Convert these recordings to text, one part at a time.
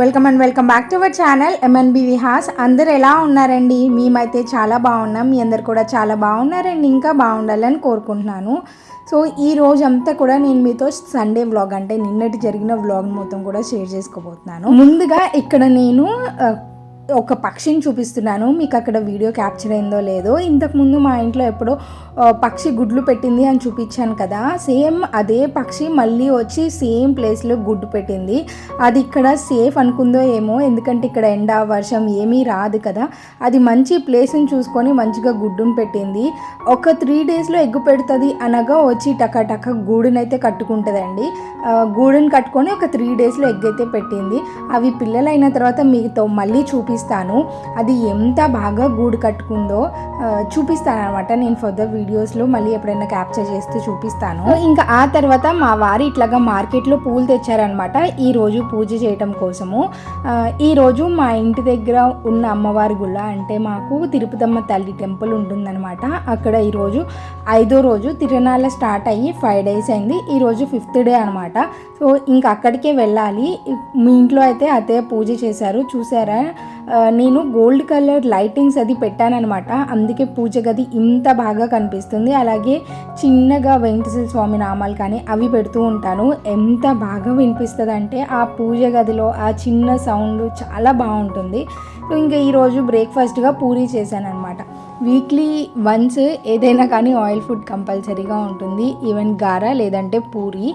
Welcome and welcome back to our channel M N B Vihas అందరు ఎలా ఉన్నారండి? మేమైతే చాలా బాగున్నాం. మీ అందరు కూడా చాలా బాగున్నారండి. ఇంకా బాగుండాలని కోరుకుంటున్నాను. సో ఈ రోజు అంతా కూడా నేను మీతో సండే వ్లాగ్ అంటే నిన్నటి జరిగిన వ్లాగ్ మొత్తం కూడా షేర్ చేసుకోబోతున్నాను. ముందుగా ఇక్కడ నేను ఒక పక్షిని చూపిస్తున్నాను. మీకు అక్కడ వీడియో క్యాప్చర్ అయిందో లేదో. ఇంతకుముందు మా ఇంట్లో ఎప్పుడో పక్షి గుడ్లు పెట్టింది అని చూపించాను కదా. సేమ్ అదే పక్షి మళ్ళీ వచ్చి సేమ్ ప్లేస్లో గుడ్డు పెట్టింది. అది ఇక్కడ సేఫ్ అనుకుందో ఏమో ఎందుకంటే ఇక్కడ ఎండ వర్షం ఏమీ రాదు కదా. అది మంచి ప్లేస్ని చూసుకొని మంచిగా గుడ్డును పెట్టింది. ఒక త్రీ డేస్లో ఎగ్గు పెడుతుంది అనగా వచ్చి టక టక గూడునైతే కట్టుకుంటుందండి. ఆ, గూడుని కట్టుకొని ఒక త్రీ డేస్లో ఎగ్ అయితే పెట్టింది. అవి పిల్లలైన తర్వాత మీతో మళ్ళీ చూపిస్తాను. అది ఎంత బాగా గూడు కట్టుకుందో చూపిస్తాను అనమాట నేను ఫర్దర్ వీడియోస్లో మళ్ళీ ఎప్పుడైనా క్యాప్చర్ చేస్తే చూపిస్తాను. ఇంకా ఆ తర్వాత మా వారు ఇట్లాగా మార్కెట్లో పూలు తెచ్చారనమాట ఈరోజు పూజ చేయటం కోసము. ఈరోజు మా ఇంటి దగ్గర ఉన్న అమ్మవారి గుళ్ళ అంటే మాకు తిరుపతమ్మ తల్లి టెంపుల్ ఉంటుందన్నమాట. అక్కడ ఈరోజు ఐదో రోజు తిరునాళ్ళ స్టార్ట్ అయ్యి ఫైవ్ డేస్ అయింది. ఈరోజు ఫిఫ్త్ డే అనమాట సో ఇంకా అక్కడికే వెళ్ళాలి. మీ ఇంట్లో అయితే అదే పూజ చేశారు. చూసారా? నేను గోల్డ్ కలర్ లైటింగ్స్ అది పెట్టానఅనమాట అందుకే పూజ గది ఇంత బాగా కనిపిస్తుంది. అలాగే చిన్నగా వెంకటేశ్వర స్వామి నామాలు కానీ అవి పెడుతూ ఉంటాను. ఎంత బాగా వినిపిస్తుంది అంటే ఆ పూజ గదిలో ఆ చిన్న సౌండ్ చాలా బాగుంటుంది. సో ఇంకా ఈరోజు బ్రేక్ఫాస్ట్గా పూరీ చేశాను అనమాట వీక్లీ వన్స్ ఏదైనా కానీ ఆయిల్ ఫుడ్ కంపల్సరీగా ఉంటుంది. ఈవెన్ గార లేదంటే పూరి.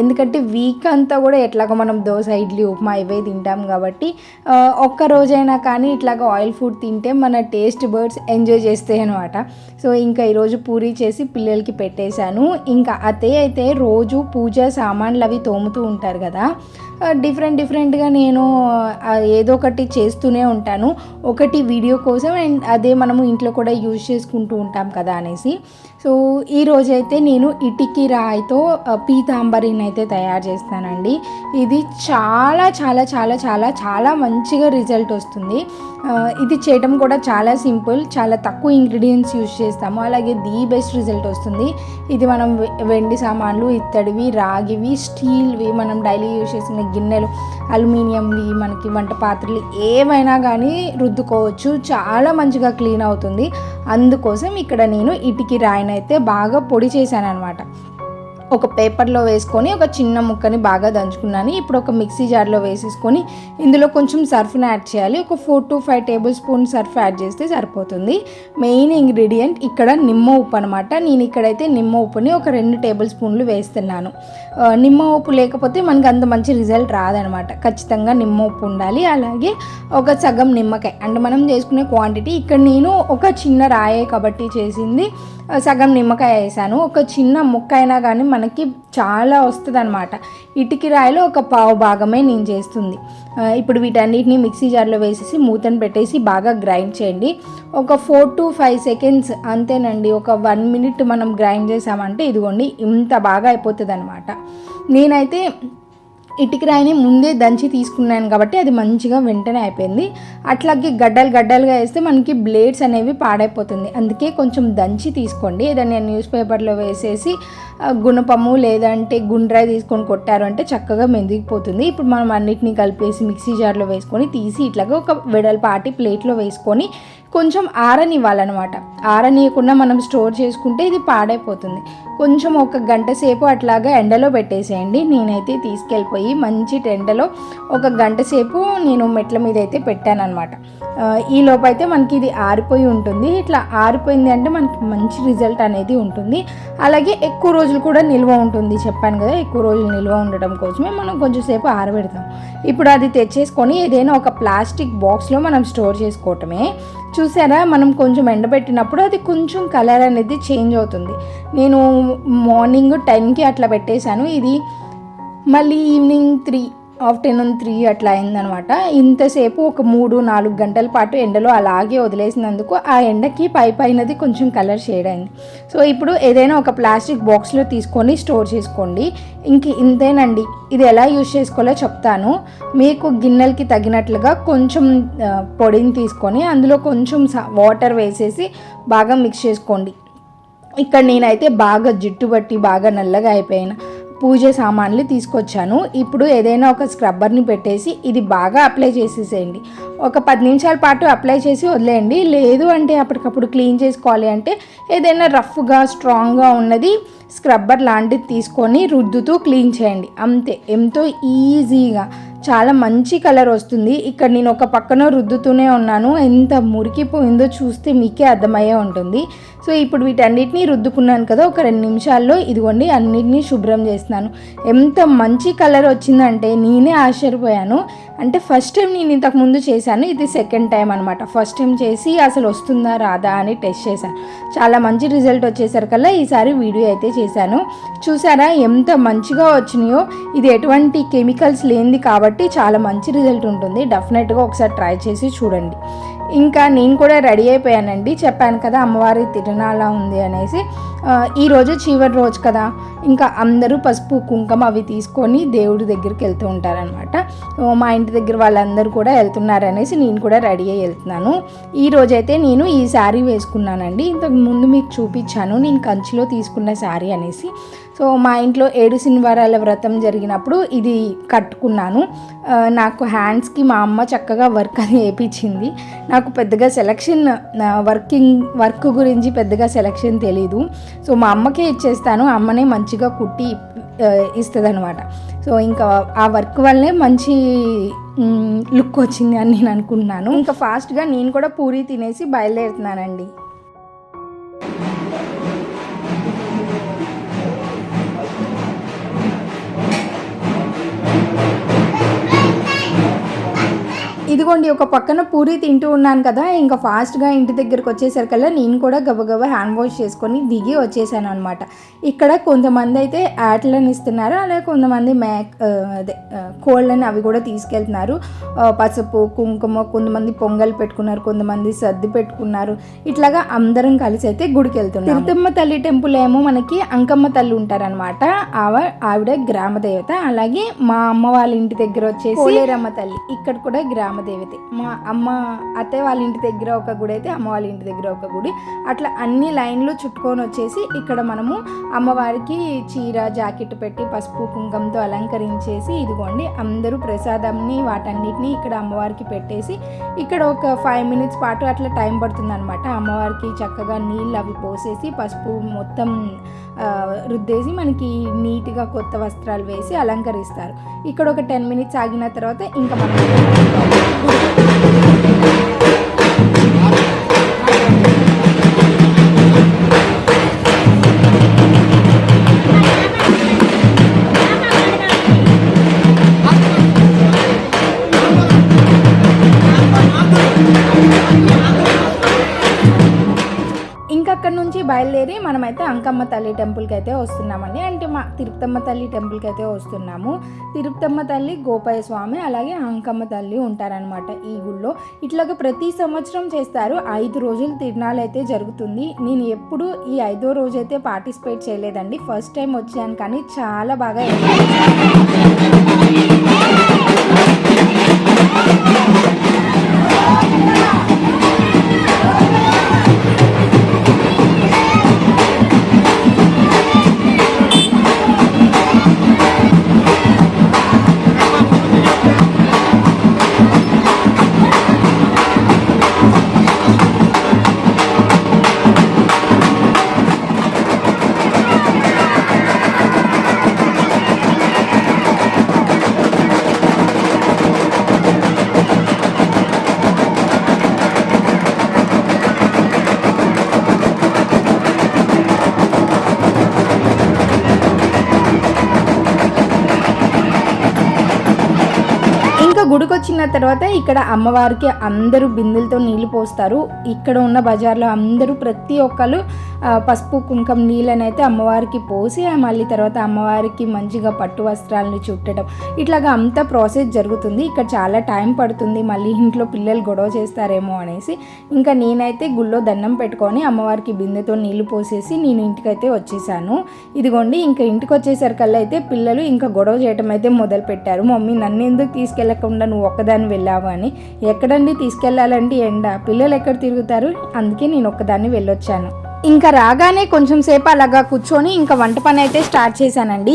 ఎందుకంటే వీక్ అంతా కూడా ఎట్లాగో మనం దోశ ఇడ్లీ ఉప్మా ఇవే తింటాం కాబట్టి ఒక్క రోజైనా కానీ ఇట్లాగ ఆయిల్ ఫుడ్ తింటే మన టేస్ట్ బర్డ్స్ ఎంజాయ్ చేస్తాయి అనమాట సో ఇంకా ఈరోజు పూరి చేసి పిల్లలకి పెట్టేశాను. ఇంకా అదే అయితే రోజు పూజ సామాన్లు అవి తోముతూ ఉంటారు కదా. డిఫరెంట్ డిఫరెంట్గా నేను ఏదో ఒకటి చేస్తూనే ఉంటాను. ఒకటి వీడియో కోసం అండ్ అదే మనము ఇంట్లో కూడా యూజ్ చేసుకుంటూ ఉంటాం కదా అనేసి సో ఈ రోజైతే నేను ఇటికి రాయితో పీతాంబరిని అయితే తయారు చేస్తానండి. ఇది చాలా చాలా చాలా చాలా చాలా మంచిగా రిజల్ట్ వస్తుంది. ఇది చేయటం కూడా చాలా సింపుల్. చాలా తక్కువ ఇంగ్రీడియంట్స్ యూజ్ చేస్తాము. అలాగే ది బెస్ట్ రిజల్ట్ వస్తుంది. ఇది మనం వె- వెండి సామాన్లు ఇత్తడివి రాగివి స్టీల్వి మనం డైలీ యూజ్ చేసిన గిన్నెలు అల్యూమినియంవి మనకి వంట పాత్రలు ఏవైనా కానీ రుద్దుకోవచ్చు. చాలా మంచిగా క్లీన్ అవుతుంది. అందుకోసం ఇక్కడ నేను ఇటుకి రాయినైతే బాగా పొడి చేశాను అనమాట ఒక పేపర్లో వేసుకొని ఒక చిన్న ముక్కని బాగా దంచుకున్నాను. ఇప్పుడు ఒక మిక్సీ జార్లో వేసేసుకొని ఇందులో కొంచెం సర్ఫ్ని యాడ్ చేయాలి. ఒక four to five tablespoon surf add చేస్తే సరిపోతుంది. మెయిన్ ఇంగ్రీడియంట్ ఇక్కడ నిమ్మ ఉప్పు అనమాట నేను ఇక్కడైతే నిమ్మ ఉప్పుని ఒక రెండు టేబుల్ స్పూన్లు వేస్తున్నాను. నిమ్మ ఉప్పు లేకపోతే మనకి అంత మంచి రిజల్ట్ రాదనమాట ఖచ్చితంగా నిమ్మ ఉప్పు ఉండాలి. అలాగే ఒక సగం నిమ్మకాయ. అంటే మనం చేసుకునే క్వాంటిటీ. ఇక్కడ నేను ఒక చిన్న రాయే కాబట్టి చేసింది. సగం నిమ్మకాయ వేసాను. ఒక చిన్న ముక్క అయినా కానీ మనకి చాలా వస్తుంది అనమాట ఇటుకి రాయిలో ఒక పావు భాగమే నేను చేస్తుంది. ఇప్పుడు వీటన్నిటిని మిక్సీ జార్లో వేసేసి మూతను పెట్టేసి బాగా గ్రైండ్ చేయండి. ఒక ఫోర్ టు ఫైవ్ సెకండ్స్ అంతేనండి. ఒక వన్ మినిట్ మనం గ్రైండ్ చేసామంటే ఇదిగోండి ఇంత బాగా అయిపోతుంది అనమాట నేనైతే ఇటుక రాయిని ముందే దంచి తీసుకున్నాను కాబట్టి అది మంచిగా వెంటనే అయిపోయింది. అట్లాగే గడ్డలు గడ్డలుగా వేస్తే మనకి బ్లేడ్స్ అనేవి పాడైపోతుంది. అందుకే కొంచెం దంచి తీసుకోండి. ఏదైనా న్యూస్ పేపర్లో వేసేసి గుణపము లేదంటే గుండ్రాయి తీసుకొని కొట్టారు అంటే చక్కగా మెదిగిపోతుంది. ఇప్పుడు మనం అన్నిటిని కలిపేసి మిక్సీ జార్లో వేసుకొని తీసి ఇట్లాగా ఒక వెడల్పాటి ప్లేట్లో వేసుకొని కొంచెం ఆరనివ్వాలన్నమాట. ఆరనీయకుండా మనం స్టోర్ చేసుకుంటే ఇది పాడైపోతుంది. కొంచెం ఒక గంట సేపు అట్లాగా ఎండలో పెట్టేసేయండి. నేనైతే తీసుకెళ్ళిపోయి మంచి ఎండలో ఒక గంట సేపు నేను మెట్ల మీద అయితే పెట్టానమాట ఈ లోపైతే అయితే మనకి ఇది ఆరిపోయి ఉంటుంది. ఇట్లా ఆరిపోయింది అంటే మనకి మంచి రిజల్ట్ అనేది ఉంటుంది. అలాగే ఎక్కువ రోజులు కూడా నిల్వ ఉంటుంది. చెప్పాను కదా ఎక్కువ రోజులు నిల్వ ఉండటం కోసమే మనం కొంచెం సేపు ఆరబెడతాం. ఇప్పుడు అది తెచ్చేసుకొని ఏదైనా ఒక ప్లాస్టిక్ బాక్స్లో మనం స్టోర్ చేసుకోవటమే. చూసారా? మనం కొంచెం ఎండబెట్టినప్పుడు అది కొంచెం కలర్ అనేది చేంజ్ అవుతుంది. నేను మార్నింగ్ టెన్కి అట్లా పెట్టేశాను. ఇది మళ్ళీ ఈవినింగ్ త్రీ ఆఫ్టర్నూన్ త్రీ అట్లా అయిందనమాట. ఇంతసేపు ఒక మూడు నాలుగు గంటల పాటు ఎండలో అలాగే వదిలేసినందుకు ఆ ఎండకి పై పైనది కొంచెం కలర్ షేడ్ అయింది. సో ఇప్పుడు ఏదైనా ఒక ప్లాస్టిక్ బాక్స్లో తీసుకొని స్టోర్ చేసుకోండి. ఇంక ఇంతేనండి. ఇది ఎలా యూజ్ చేసుకోవాలో చెప్తాను. మీకు గిన్నెలకి తగినట్లుగా కొంచెం పొడిని తీసుకొని అందులో కొంచెం వాటర్ వేసేసి బాగా మిక్స్ చేసుకోండి. ఇక్కడ నేనైతే బాగా జిట్టు బట్టి బాగా నల్లగా అయిపోయిన పూజ సామాన్లు తీసుకొచ్చాను. ఇప్పుడు ఏదైనా ఒక స్క్రబ్బర్ని పెట్టేసి ఇది బాగా అప్లై చేసేసేయండి. ఒక పది నిమిషాల పాటు అప్లై చేసి వదిలేయండి. లేదు అంటే అప్పటికప్పుడు క్లీన్ చేసుకోవాలి అంటే ఏదైనా రఫ్గా స్ట్రాంగ్గా ఉన్నది స్క్రబ్బర్ లాంటిది తీసుకొని రుద్దుతూ క్లీన్ చేయండి. అంతే. ఎంతో ఈజీగా చాలా మంచి కలర్ వస్తుంది. ఇక్కడ నేను ఒక పక్కన రుద్దుతూనే ఉన్నాను. ఎంత మురికిపోయిందో చూస్తే మీకే అర్థమయ్యే ఉంటుంది. సో ఇప్పుడు వీటన్నిటిని రుద్దుకున్నాను కదా ఒక రెండు నిమిషాల్లో ఇదిగోండి అన్నిటినీ శుభ్రం చేస్తున్నాను. ఎంత మంచి కలర్ వచ్చిందంటే నేనే ఆశ్చర్యపోయాను. అంటే ఫస్ట్ టైం నేను ఇంతకు ముందు చేశాను ఇది సెకండ్ టైం అనమాట ఫస్ట్ టైం చేసి అసలు వస్తుందా రాదా అని టెస్ట్ చేశాను. చాలా మంచి రిజల్ట్ వచ్చేసరికల్లా ఈసారి వీడియో అయితే చేశాను. చూసారా ఎంత మంచిగా వచ్చినాయో. ఇది ఎటువంటి కెమికల్స్ లేనిది కాబట్టి కాబట్టి చాలా మంచి రిజల్ట్ ఉంటుంది. డెఫినెట్గా ఒకసారి ట్రై చేసి చూడండి. ఇంకా నేను కూడా రెడీ అయిపోయానండి. చెప్పాను కదా అమ్మవారి తిరునాళ ఉంది అనేసి. ఈరోజు చివరి రోజు కదా. ఇంకా అందరూ పసుపు కుంకుమ అవి తీసుకొని దేవుడి దగ్గరికి వెళ్తూ ఉంటారనమాట మా ఇంటి దగ్గర వాళ్ళందరూ కూడా వెళ్తున్నారు అనేసి నేను కూడా రెడీ అయ్యి వెళ్తున్నాను. ఈ రోజైతే నేను ఈ శారీ వేసుకున్నానండి. ఇంతకు ముందు మీకు చూపించాను. నేను కంచిలో తీసుకున్న శారీ అనేసి. సో మా ఇంట్లో ఏడు శనివారాల వ్రతం జరిగినప్పుడు ఇది కట్టుకున్నాను. నాకు హ్యాండ్స్కి మా అమ్మ చక్కగా వర్క్ అది వేయించింది నాకు పెద్దగా సెలక్షన్ వర్కింగ్ వర్క్ గురించి పెద్దగా సెలక్షన్ తెలీదు. సో మా అమ్మకే ఇచ్చేస్తాను. అమ్మనే మంచిగా కుట్టి ఇస్తుంది అనమాట సో ఇంకా ఆ వర్క్ వల్లే మంచి లుక్ వచ్చింది అని నేను అనుకున్నాను ఇంకా ఫాస్ట్గా నేను కూడా పూరి తినేసి బయలుదేరుతున్నానండి. ఇదిగోండి ఒక పక్కన పూరి తింటూ ఉన్నాను కదా ఇంకా ఫాస్ట్గా ఇంటి దగ్గరకు వచ్చేసరికల్లా నేను కూడా గబగబా హ్యాండ్ వాష్ చేసుకొని దిగి వచ్చేసాను అనమాట ఇక్కడ కొంతమంది అయితే యాట్లను ఇస్తున్నారు అలాగే కొంతమంది ఆ, అదే కోళ్ళని అవి కూడా తీసుకెళ్తున్నారు. పసుపు కుంకుమ కొంతమంది పొంగల్ పెట్టుకున్నారు కొంతమంది సర్ది పెట్టుకున్నారు. ఇట్లాగా అందరం కలిసి అయితే గుడికి వెళ్తున్నారు తిరుతమ్మ తల్లి టెంపుల్ ఏమో మనకి అంకమ్మ తల్లి ఉంటారనమాట ఆవ ఆవిడ గ్రామ దేవత. అలాగే మా అమ్మ వాళ్ళ ఇంటి దగ్గర వచ్చేసి పోలేరమ్మ తల్లి. ఇక్కడ కూడా గ్రామ దేవతే మా అమ్మ అత్తయ్య వాళ్ళ ఇంటి దగ్గర ఒక గుడి అయితే అమ్మ వాళ్ళ ఇంటి దగ్గర ఒక గుడి. అట్లా అన్ని లైన్లు చుట్టుకొని వచ్చేసి ఇక్కడ మనము అమ్మవారికి చీర జాకెట్ పెట్టి పసుపు కుంకంతో అలంకరించేసి ఇదిగోండి అందరూ ప్రసాదంని వాటన్నిటిని ఇక్కడ అమ్మవారికి పెట్టేసి ఇక్కడ ఒక ఫైవ్ మినిట్స్ పాటు అట్లా టైం పడుతుంది అనమాట అమ్మవారికి చక్కగా నీళ్ళు అవి పోసేసి పసుపు మొత్తం రుద్దేసి మనకి నీట్గా కొత్త వస్త్రాలు వేసి అలంకరిస్తారు. ఇక్కడ ఒక టెన్ మినిట్స్ ఆగిన తర్వాత ఇంకా మనం అక్కడి నుంచి బయలుదేరి మనమైతే అంకమ్మ తల్లి టెంపుల్కి అయితే వస్తున్నామండి. అండ్ మా తిరుపతమ్మ తల్లి టెంపుల్కి అయితే వస్తున్నాము. తిరుపతమ్మ తల్లి గోపాయ స్వామి అలాగే అంకమ్మ తల్లి ఉంటారనమాట ఈ గుళ్ళో. ఇట్లాగా ప్రతి సంవత్సరం చేస్తారు. ఐదు రోజులు తిరునాళ్ళు అయితే జరుగుతుంది. నేను ఎప్పుడు ఈ ఐదో రోజు అయితే పార్టిసిపేట్ చేయలేదండి. ఫస్ట్ టైం వచ్చాను కానీ చాలా బాగా గుడికి వచ్చిన తర్వాత ఇక్కడ అమ్మవారికి అందరూ బిందెలతో నీళ్ళు పోస్తారు. ఇక్కడ ఉన్న బజార్లో అందరూ ప్రతి ఒక్కరు పసుపు కుంకం నీళ్ళని అయితే అమ్మవారికి పోసి మళ్ళీ తర్వాత అమ్మవారికి మంచిగా పట్టు వస్త్రాలను చుట్టడం. ఇట్లాగా అంత ప్రాసెస్ జరుగుతుంది. ఇక్కడ చాలా టైం పడుతుంది. మళ్ళీ ఇంట్లో పిల్లలు గొడవ చేస్తారేమో అనేసి ఇంకా నేనైతే గుళ్ళో దండం పెట్టుకొని అమ్మవారికి బిందెతో నీళ్ళు పోసేసి నేను ఇంటికైతే వచ్చేసాను. ఇదిగోండి ఇంకా ఇంటికి వచ్చేసరికల్లా అయితే పిల్లలు ఇంకా గొడవ చేయడం అయితే మొదలు పెట్టారు మమ్మీ నన్ను ఎందుకు తీసుకెళ్ళకుండా నువ్వు ఒక్కదాన్ని వెళ్ళావు అని. ఎక్కడండి తీసుకెళ్ళాలంటే ఎండ? పిల్లలు ఎక్కడ తిరుగుతారు? అందుకే నేను ఒక్కదాన్ని వెళ్ళొచ్చాను. ఇంకా రాగానే కొంచెం సేపు అలాగా కూర్చొని ఇంకా వంట పని అయితే స్టార్ట్ చేశానండి.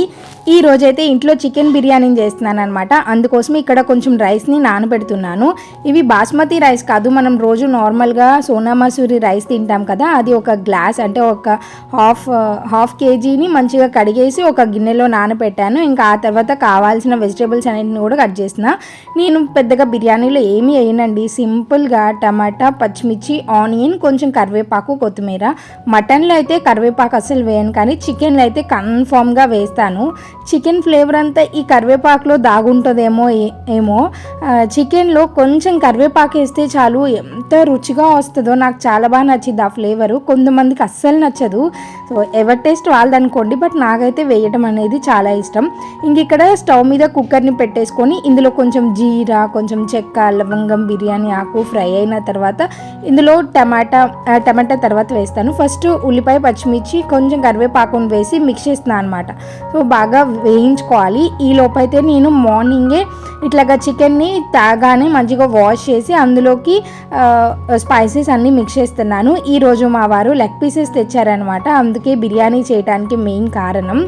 ఈ రోజైతే ఇంట్లో చికెన్ బిర్యానీ చేస్తున్నాను అనమాట అందుకోసం ఇక్కడ కొంచెం రైస్ని నానబెడుతున్నాను. ఇవి బాస్మతి రైస్ కాదు మనం రోజు నార్మల్గా సోనా మసూరి రైస్ తింటాం కదా అది ఒక గ్లాస్ అంటే ఒక హాఫ్ హాఫ్ కేజీని మంచిగా కడిగేసి ఒక గిన్నెలో నానబెట్టాను. ఇంకా ఆ తర్వాత కావాల్సిన వెజిటేబుల్స్ అన్నింటిని కూడా కట్ చేసిన నేను పెద్దగా బిర్యానీలో ఏమీ వేయనండి. సింపుల్గా టమాటా పచ్చిమిర్చి ఆనియన్ కొంచెం కరివేపాకు కొత్తిమీర మటన్లో అయితే కరివేపాకు అసలు వేయను కానీ చికెన్లో అయితే కన్ఫామ్గా వేస్తాను. చికెన్ ఫ్లేవర్ అంతా ఈ కరివేపాకులో దాగుంటుందేమో ఏ- ఏమో. చికెన్లో కొంచెం కరివేపాకు వేస్తే చాలు ఎంత రుచిగా వస్తుందో నాకు చాలా బాగా నచ్చింది ఆ ఫ్లేవరు. కొంతమందికి అస్సలు నచ్చదు. సో ఎవరి టేస్ట్ వాళ్ళదనుకోండి బట్ నాకైతే వేయడం అనేది చాలా ఇష్టం. ఇంక ఇక్కడ స్టవ్ మీద కుక్కర్ని పెట్టేసుకొని ఇందులో కొంచెం జీరా కొంచెం చెక్క లవంగం బిర్యానీ ఆకు ఫ్రై అయిన తర్వాత ఇందులో టమాటా టమాటా తర్వాత వేస్తాను. ఫస్ట్ ఫస్ట్ ఉల్లిపాయ పచ్చిమిర్చి కొంచెం కరివేపాకును వేసి మిక్స్ చేస్తున్నాను అనమాట సో బాగా వేయించుకోవాలి. ఈ లోపైతే నేను మార్నింగే ఇట్లాగా చికెన్ని తాగానే మంచిగా వాష్ చేసి అందులోకి స్పైసెస్ అన్నీ మిక్స్ చేస్తున్నాను. ఈరోజు మా వారు లెగ్ పీసెస్ తెచ్చారనమాట అందుకే బిర్యానీ చేయడానికి మెయిన్ కారణం.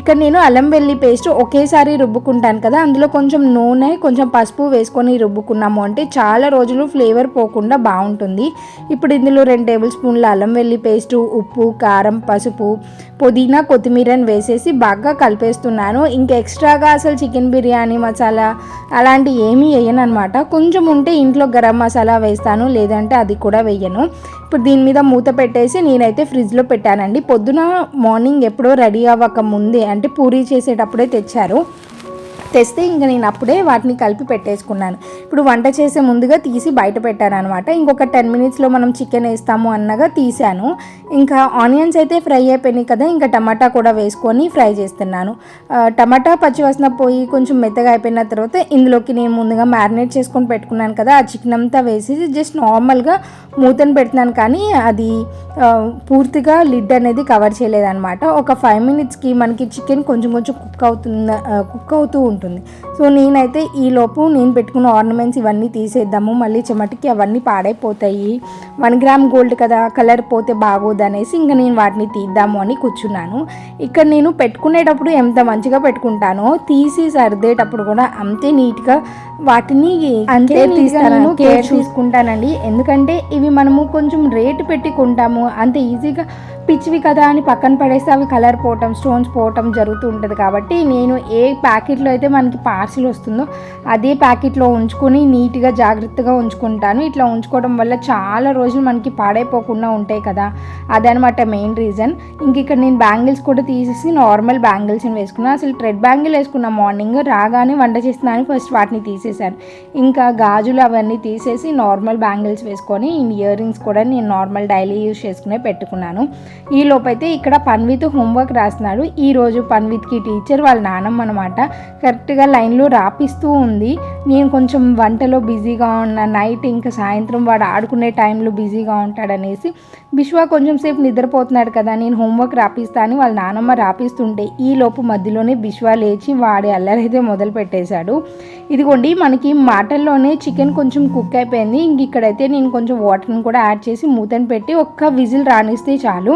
ఇక్కడ నేను అల్లం వెల్లి పేస్ట్ ఒకేసారి రుబ్బుకుంటాను కదా. అందులో కొంచెం నూనె కొంచెం పసుపు వేసుకొని రుబ్బుకున్నాము అంటే చాలా రోజులు ఫ్లేవర్ పోకుండా బాగుంటుంది. ఇప్పుడు ఇందులో రెండు టేబుల్ స్పూన్ల అల్లం వెల్లి పేస్ట్ ఉప్పు కారం పసుపు పుదీనా కొత్తిమీరని వేసేసి బాగా కలిపేస్తున్నాను. ఇంకా ఎక్స్ట్రాగా అసలు చికెన్ బిర్యానీ మసాలా అలాంటి ఏమీ వేయను అనమాట కొంచెం ఉంటే ఇంట్లో గరం మసాలా వేస్తాను లేదంటే అది కూడా వేయను. ఇప్పుడు దీని మీద మూత పెట్టేసి నేనైతే ఫ్రిడ్జ్లో పెట్టానండి. పొద్దున మార్నింగ్ ఎప్పుడో రెడీ అవ్వక ముందే అంటే పూరీ చేసేటప్పుడే తెచ్చారు. తెస్తే ఇంకా నేను అప్పుడే వాటిని కలిపి పెట్టేసుకున్నాను. ఇప్పుడు వంట చేసే ముందుగా తీసి బయట పెట్టాను అనమాట ఇంకొక టెన్ మినిట్స్లో మనం చికెన్ వేస్తాము అన్నగా తీసాను. ఇంకా ఆనియన్స్ అయితే ఫ్రై అయిపోయినాయి కదా ఇంకా టమాటా కూడా వేసుకొని ఫ్రై చేస్తున్నాను. టమాటా టమాటా పచ్చివాసన పోయి కొంచెం మెత్తగా అయిపోయిన తర్వాత ఇందులోకి నేను ముందుగా మ్యారినేట్ చేసుకొని పెట్టుకున్నాను కదా ఆ చికెన్ అంతా వేసి జస్ట్ నార్మల్గా మూతను పెడుతున్నాను కానీ అది పూర్తిగా లిడ్ అనేది కవర్ చేయలేదన్నమాట ఒక ఫైవ్ మినిట్స్కి మనకి చికెన్ కొంచెం కొంచెం కుక్ అవుతుంది కుక్ అవుతూ ఉంటుంది. సో నేనైతే ఈ లోపు నేను పెట్టుకున్న ఆర్నమెంట్స్ ఇవన్నీ తీసేద్దాము. మళ్ళీ చెమటికి అవన్నీ పాడైపోతాయి. వన్ గ్రామ్ గోల్డ్ కదా కలర్ పోతే బాగోదు అనేసి ఇంకా నేను వాటిని తీద్దాము అని కూర్చున్నాను. ఇక్కడ నేను పెట్టుకునేటప్పుడు ఎంత మంచిగా పెట్టుకుంటానో తీసి సర్దేటప్పుడు కూడా అంతే నీట్గా వాటిని అంతే తీస్తాను కేర్ తీసుకుంటానండి. ఎందుకంటే ఇవి మనము కొంచెం రేటు పెట్టి కొంటాము. అంత ఈజీగా పిచ్చివి కదా అని పక్కన పడేస్తే అవి కలర్ పోవటం స్టోన్స్ పోవటం జరుగుతూ ఉంటుంది కాబట్టి నేను ఏ ప్యాకెట్లో అయితే మనకి పార్సిల్ వస్తుందో అదే ప్యాకెట్లో ఉంచుకొని నీట్గా జాగ్రత్తగా ఉంచుకుంటాను. ఇట్లా ఉంచుకోవడం వల్ల చాలా రోజులు మనకి పాడైపోకుండా ఉంటాయి కదా. అదనమాట మెయిన్ రీజన్. ఇంక ఇక్కడ నేను బ్యాంగిల్స్ కూడా తీసేసి నార్మల్ బ్యాంగిల్స్ని వేసుకున్నాను అసలు ట్రెడ్ బ్యాంగిల్ వేసుకున్నా మార్నింగ్ రాగానే వంట చేస్తున్నాను ఫస్ట్ వాటిని తీసేసాను. ఇంకా గాజులు అవన్నీ తీసేసి నార్మల్ బ్యాంగిల్స్ వేసుకొని ఇయర్ రింగ్స్ కూడా నేను నార్మల్ డైలీ యూస్ చేసుకునే పెట్టుకున్నాను. ఈ లోపైతే ఇక్కడ పన్విత్ హోంవర్క్ రాస్తున్నాడు. ఈరోజు పన్విత్కి టీచర్ వాళ్ళ నానమ్మ అనమాట కరెక్ట్గా లైన్లో రాపిస్తూ ఉంది. నేను కొంచెం వంటలో బిజీగా ఉన్న నైట్ ఇంకా సాయంత్రం వాడు ఆడుకునే టైంలో బిజీగా ఉంటాడనేసి బిశ్వా కొంచెం సేపు నిద్రపోతున్నాడు కదా నేను హోంవర్క్ రాపిస్తా అని వాళ్ళ నానమ్మ రాపిస్తుంటే ఈ లోపు మధ్యలోనే బిశ్వా లేచి వాడి అల్లరైతే మొదలు పెట్టేశాడు. ఇదిగోండి మనకి మాటల్లోనే చికెన్ కొంచెం కుక్ అయిపోయింది. ఇంక ఇక్కడైతే నేను కొంచెం వాటర్ని కూడా యాడ్ చేసి మూతను పెట్టి ఒక్క విజిల్ రానిస్తే చాలు.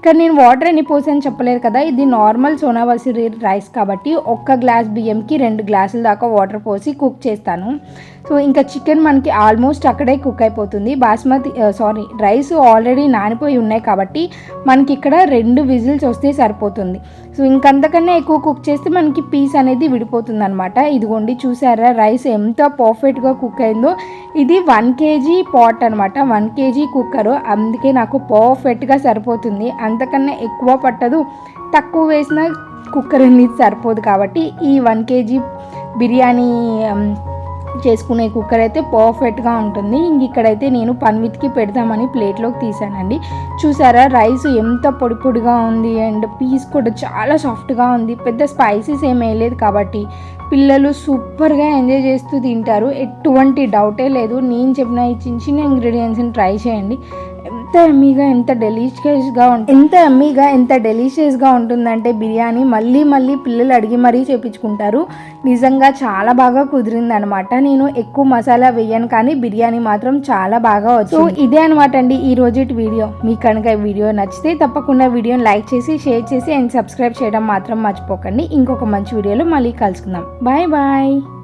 ఇక్కడ నేను వాటర్ ఎన్ని పోసాను చెప్పలేదు కదా ఇది నార్మల్ సోనావాసి రైస్ కాబట్టి ఒక్క గ్లాస్ బియ్యంకి రెండు గ్లాసుల దాకా వాటర్ పోసి కుక్ చేస్తాను. సో ఇంకా చికెన్ మనకి ఆల్మోస్ట్ అక్కడే కుక్ అయిపోతుంది. బాస్మతి సారీ రైస్ ఆల్రెడీ నానిపోయి ఉన్నాయి కాబట్టి మనకి ఇక్కడ రెండు విజిల్స్ వస్తే సరిపోతుంది. సో ఇంకంతకన్నా ఎక్కువ కుక్ చేస్తే మనకి పీస్ అనేది విడిపోతుంది అనమాట ఇదిగోండి చూసారా రైస్ ఎంత పర్ఫెక్ట్గా కుక్ అయిందో. ఇది వన్ కేజీ పాట్ అనమాట వన్ కేజీ కుక్కరు అందుకే నాకు పర్ఫెక్ట్గా సరిపోతుంది. అంతకన్నా ఎక్కువ పట్టదు. తక్కువ వేసిన కుక్కర్ అనేది సరిపోదు కాబట్టి ఈ వన్ కేజీ బిర్యానీ చేసుకునే కుక్కర్ అయితే పర్ఫెక్ట్గా ఉంటుంది. ఇంక ఇక్కడైతే నేను పన్విత్కి పెడదామని ప్లేట్లోకి తీసానండి. చూసారా రైస్ ఎంత పొడి పొడిగా ఉంది అండ్ పీస్ కూడా చాలా సాఫ్ట్గా ఉంది. పెద్ద స్పైసెస్ ఏం వేయలేదు కాబట్టి పిల్లలు సూపర్గా ఎంజాయ్ చేస్తూ తింటారు. ఎటువంటి డౌటే లేదు. నేను చెప్పిన ఈ చిన్న చిన్న ఇంగ్రీడియంట్స్ని ట్రై చేయండి. ఎంత ఎంత ఎమ్మీగా ఎంత డెలిషియస్గా ఉంటుంది ఎంత ఎమ్మీగా ఎంత డెలిషియస్గా ఉంటుందంటే బిర్యానీ మళ్ళీ మళ్ళీ పిల్లలు అడిగి మరీ చేపించుకుంటారు. నిజంగా చాలా బాగా కుదిరింది అనమాట నేను ఎక్కువ మసాలా వేయను కానీ బిర్యానీ మాత్రం చాలా బాగా వచ్చు సో ఇదే అనమాట అండి ఈ రోజు వీడియో. మీకు కనుక వీడియో నచ్చితే తప్పకుండా వీడియోని లైక్ చేసి షేర్ చేసి అండ్ సబ్స్క్రైబ్ చేయడం మాత్రం మర్చిపోకండి. ఇంకొక మంచి వీడియోలో మళ్ళీ కలుసుకుందాం. Bye bye.